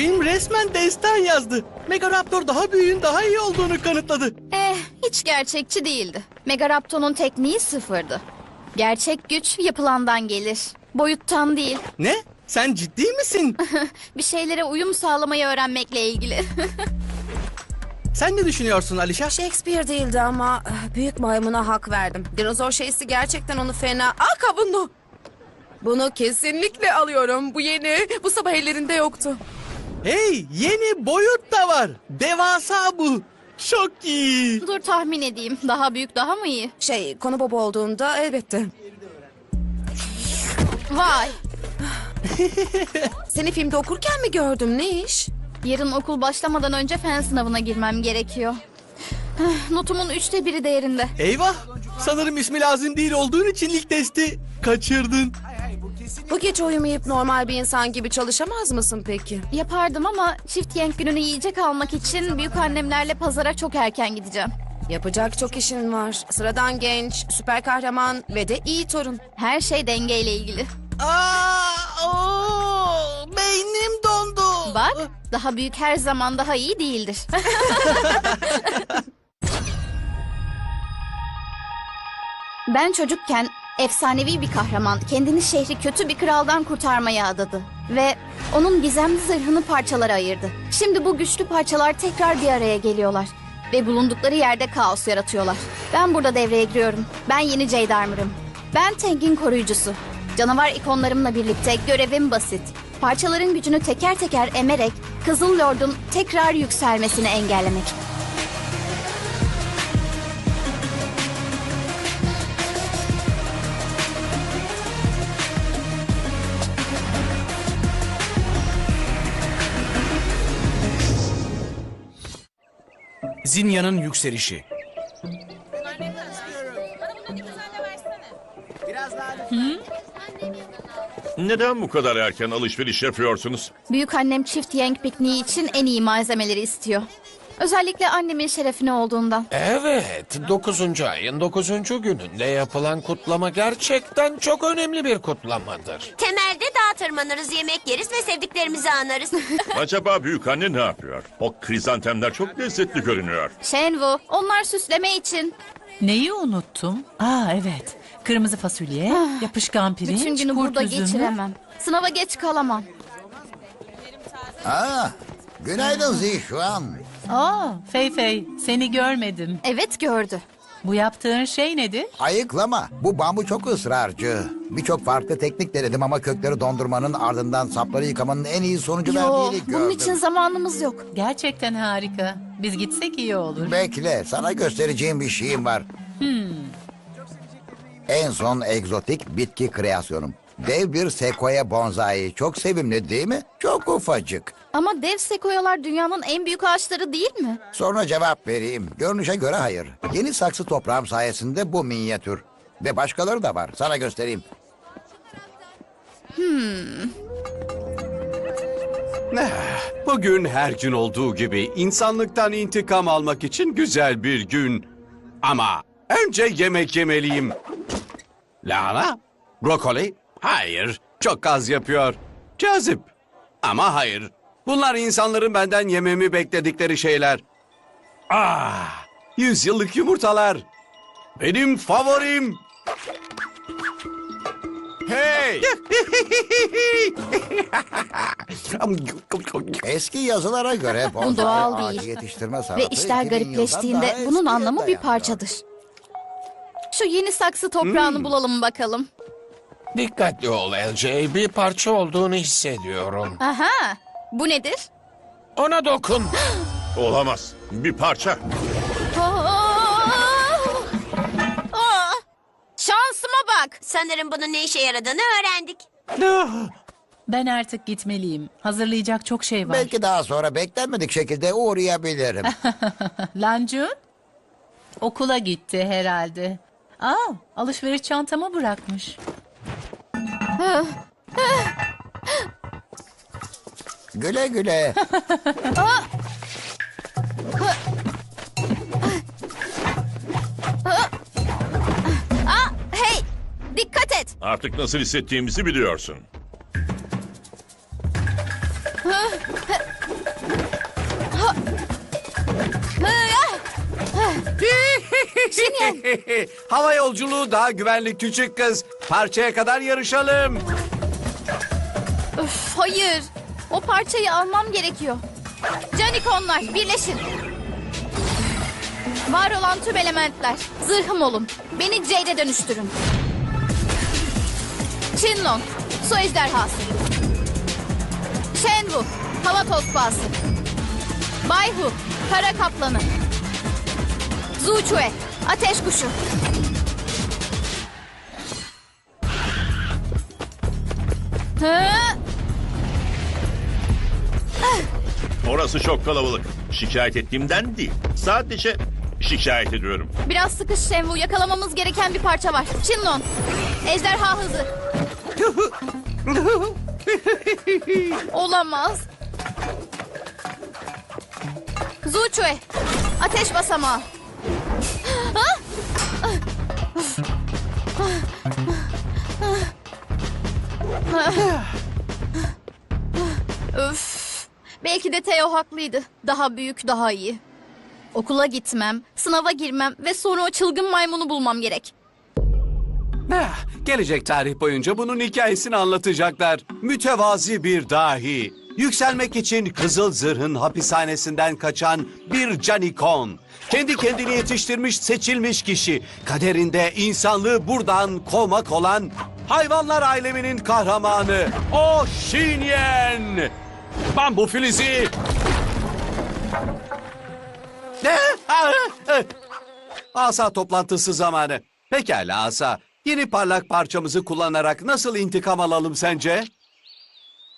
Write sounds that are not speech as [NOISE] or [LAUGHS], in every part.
Film resmen destan yazdı. Megaraptor daha büyüğün daha iyi olduğunu kanıtladı. Eh, hiç gerçekçi değildi. Megaraptor'un tekniği sıfırdı. Gerçek güç yapılandan gelir. Boyuttan değil. Ne? Sen ciddi misin? [LAUGHS] Bir şeylere uyum sağlamayı öğrenmekle ilgili. [LAUGHS] Sen ne düşünüyorsun Alişa? Shakespeare değildi ama eh, büyük maymuna hak verdim. Dinozor şeysi gerçekten onu fena... Aa kavundu. Bunu kesinlikle alıyorum. Bu yeni. Bu sabah ellerinde yoktu. Hey yeni boyut da var. Devasa bu. Çok iyi. Dur tahmin edeyim. Daha büyük daha mı iyi? Şey konu baba olduğunda elbette. Vay. [LAUGHS] Seni filmde okurken mi gördüm ne iş? Yarın okul başlamadan önce fen sınavına girmem gerekiyor. Eh, Notumun üçte biri değerinde. Eyvah. Sanırım ismi lazım değil olduğun için ilk testi kaçırdın. Bu gece uyumayıp normal bir insan gibi çalışamaz mısın peki? Yapardım ama çift yenk gününü yiyecek almak için büyük annemlerle pazara çok erken gideceğim. Yapacak çok işin var. Sıradan genç, süper kahraman ve de iyi torun. Her şey dengeyle ilgili. Aa, oo, beynim dondu. Bak, daha büyük her zaman daha iyi değildir. [LAUGHS] ben çocukken efsanevi bir kahraman kendini şehri kötü bir kraldan kurtarmaya adadı. Ve onun gizemli zırhını parçalara ayırdı. Şimdi bu güçlü parçalar tekrar bir araya geliyorlar. Ve bulundukları yerde kaos yaratıyorlar. Ben burada devreye giriyorum. Ben yeni Jade Armor'ım. Ben Teng'in koruyucusu. Canavar ikonlarımla birlikte görevim basit. Parçaların gücünü teker teker emerek Kızıl Lord'un tekrar yükselmesini engellemek. Zinya'nın yükselişi. Neden bu kadar erken alışveriş yapıyorsunuz? Büyük annem çift yenk pikniği için en iyi malzemeleri istiyor. Özellikle annemin şerefine olduğundan. Evet, 9. ayın 9. gününde yapılan kutlama gerçekten çok önemli bir kutlamadır. Temelde dağa tırmanırız, yemek yeriz ve sevdiklerimizi anarız. [LAUGHS] Acaba büyük anne ne yapıyor? O krizantemler çok lezzetli görünüyor. Shenwu, onlar süsleme için. Neyi unuttum? Aa evet. Kırmızı fasulye, yapışkan pirinç, Bütün günü kurt burada üzümü. geçiremem. Sınava geç kalamam. Aa, günaydın Zişuan. Aa Fey Fey seni görmedim. Evet gördü. Bu yaptığın şey nedir? Ayıklama. Bu bambu çok ısrarcı. Birçok farklı teknik denedim ama kökleri dondurmanın ardından sapları yıkamanın en iyi sonucu Yo, verdiğini gördüm. bunun için zamanımız yok. Gerçekten harika. Biz gitsek iyi olur. Bekle, sana göstereceğim bir şeyim var. En son egzotik bitki kreasyonum. Dev bir sekoya bonsai. Çok sevimli değil mi? Çok ufacık. Ama dev sekoyalar dünyanın en büyük ağaçları değil mi? Sonra cevap vereyim. Görünüşe göre hayır. Yeni saksı toprağım sayesinde bu minyatür. Ve başkaları da var. Sana göstereyim. Bugün her gün olduğu gibi insanlıktan intikam almak için güzel bir gün. Ama önce yemek yemeliyim. Lahana? Brokoli? Hayır. Çok gaz yapıyor. Cazip. Ama hayır. Bunlar insanların benden yememi bekledikleri şeyler. Ah! Yüzyıllık yumurtalar. Benim favorim. Hey! [LAUGHS] Eski yazılara göre bonsai doğal ağacı değil. yetiştirme sanatı Ve işler 2000 yıldan garipleştiğinde daha bunun eskiye anlamı bir dayanıyor. parçadır. Şu yeni saksı toprağını bulalım bakalım. Dikkatli ol LJ, bir parça olduğunu hissediyorum. Aha, bu nedir? Ona dokun. [GASPS] Olamaz. Bir parça. Aa! Aa! Şansıma bak. Sanırım bunun ne işe yaradığını öğrendik. Ben artık gitmeliyim. Hazırlayacak çok şey var. Belki daha sonra beklenmedik şekilde uğrayabilirim. [LAUGHS] Lancun? Okula gitti herhalde. Aa, alışveriş çantamı bırakmış. Güle güle. [LAUGHS] Aa, hey, dikkat et. Artık nasıl hissettiğimizi biliyorsun. [LAUGHS] Hava yolculuğu daha güvenli küçük kız. Parçaya kadar yarışalım. Öf, hayır. O parçayı almam gerekiyor. Canikonlar birleşin. Var olan tüm elementler. Zırhım olun. Beni Jade'e dönüştürün. Shinlong. Su ejderhası. Shenwu. Hava tosbağası. Bayhu. Kara kaplanı. Zuchue. Ateş kuşu. Hı? Orası çok kalabalık. Şikayet ettiğimden değil. Sadece şikayet ediyorum. Biraz sıkış Shenwu. Yakalamamız gereken bir parça var. Shinlong. Ejderha hızı. Olamaz. Zuchue. Ateş basamağı. Öf. Belki de Theo haklıydı. Daha büyük, daha iyi. Okula gitmem, sınava girmem ve sonra o çılgın maymunu bulmam gerek. Eh, Gelecek tarih boyunca bunun hikayesini anlatacaklar. Mütevazi bir dahi. Yükselmek için Kızıl Zırh'ın hapishanesinden kaçan bir canikon. Kendi kendini yetiştirmiş seçilmiş kişi. Kaderinde insanlığı buradan kovmak olan hayvanlar aleminin kahramanı. O Shinyen. Bambu filizi. Asa toplantısı zamanı. Pekala Asa. Yeni parlak parçamızı kullanarak nasıl intikam alalım sence?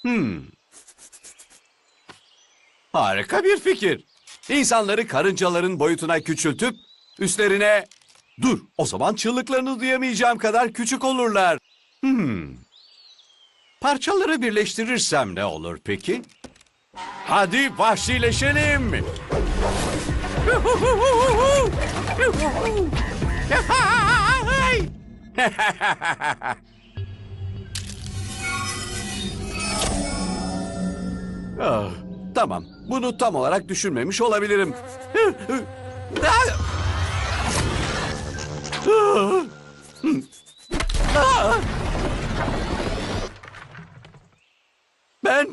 Hmm. Harika bir fikir. İnsanları karıncaların boyutuna küçültüp üstlerine... Dur, o zaman çığlıklarını duyamayacağım kadar küçük olurlar. Hmm. Parçaları birleştirirsem ne olur peki? Hadi vahşileşelim. [LAUGHS] Ah, tamam. Bunu tam olarak düşünmemiş olabilirim. [LAUGHS]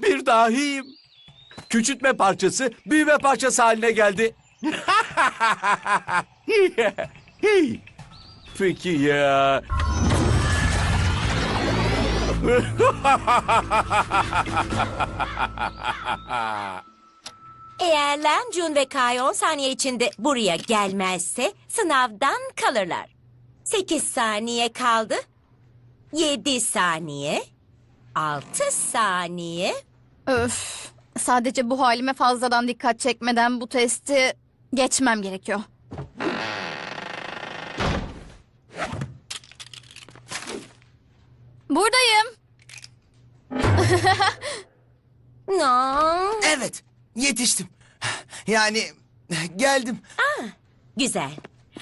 Bir dahiyim. Küçültme parçası büyüme parçası haline geldi. [LAUGHS] Peki ya. Eğer Lan Jun ve Kai 10 saniye içinde buraya gelmezse sınavdan kalırlar. 8 saniye kaldı. 7 saniye. 6 saniye. Öf. Sadece bu halime fazladan dikkat çekmeden bu testi geçmem gerekiyor. Buradayım. [LAUGHS] No. Evet, yetiştim. Yani geldim. Güzel.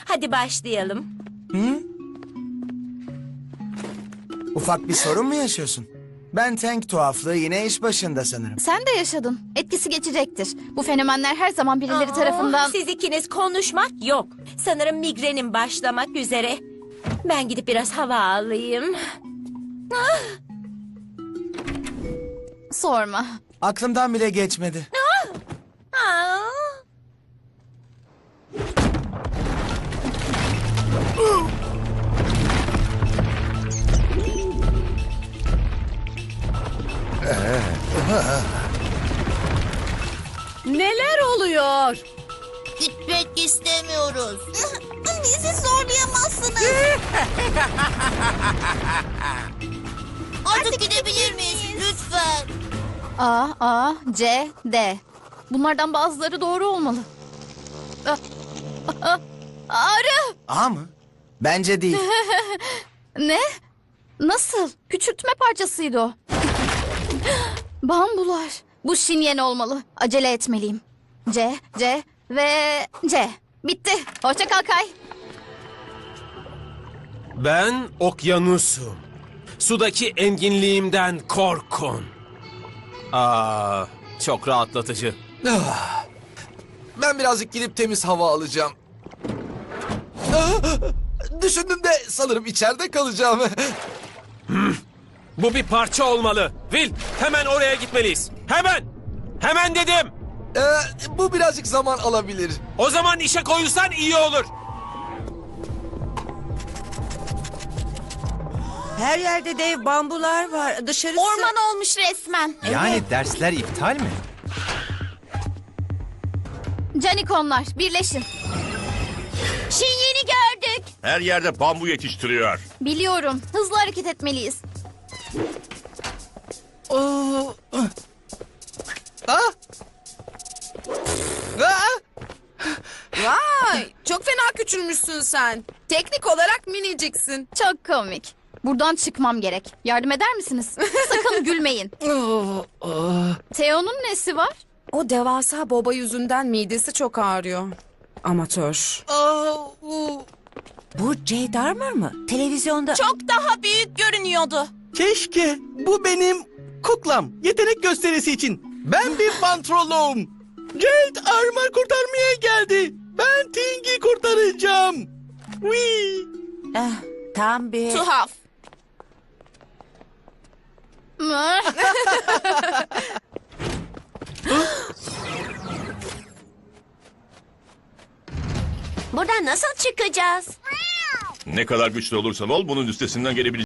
Hadi başlayalım. Ufak bir sorun mu yaşıyorsun? Ben tank tuhaflığı yine iş başında sanırım. Sen de yaşadın. Etkisi geçecektir. Bu fenomenler her zaman birileri tarafından... Siz ikiniz konuşmak yok. Sanırım migrenim başlamak üzere. Ben gidip biraz hava alayım. Sorma. Aklımdan bile geçmedi. İstemiyoruz. Bizi zorlayamazsınız. [LAUGHS] Artık gidebilir miyiz? Lütfen. A, A, C, D. Bunlardan bazıları doğru olmalı. Ah, ah, Arı! A mı? Bence değil. [LAUGHS] Ne? Nasıl? Küçültme parçasıydı o. [LAUGHS] Bambular. Bu şinyen olmalı. Acele etmeliyim. C, C ve C. Bitti. Hoşça kal Kay. Ben okyanusum. Sudaki enginliğimden korkun. Aa, çok rahatlatıcı. Ah. Ben birazcık gidip temiz hava alacağım. Ah, Düşündüm de sanırım içeride kalacağım. Bu bir parça olmalı. Will hemen oraya gitmeliyiz. Hemen. Hemen dedim. Ee, bu birazcık zaman alabilir. O zaman işe koyulsan iyi olur. Her yerde dev bambular var. Dışarısı... Orman olmuş resmen. Yani dersler iptal mi? Canikonlar birleşin. Şinyeni gördük. Her yerde bambu yetiştiriyor. Biliyorum. Hızlı hareket etmeliyiz. Ah! Vay çok fena küçülmüşsün sen. Teknik olarak miniciksin. Çok komik. Buradan çıkmam gerek. Yardım eder misiniz? Sakın [LAUGHS] gülmeyin. Theo'nun nesi var? O devasa boba yüzünden midesi çok ağrıyor. Amatör. Bu Jade Armor mı? Televizyonda... Çok daha büyük görünüyordu. Keşke bu benim kuklam yetenek gösterisi için. Ben bir pantolonum. Jade Armor kurtarmaya geldi. Ben Ting'i kurtaracağım. Wee. Ah, tam bir... Tuhaf. [LAUGHS] Buradan nasıl çıkacağız? Ne kadar güçlü olursan ol bunun üstesinden gelebileceksin.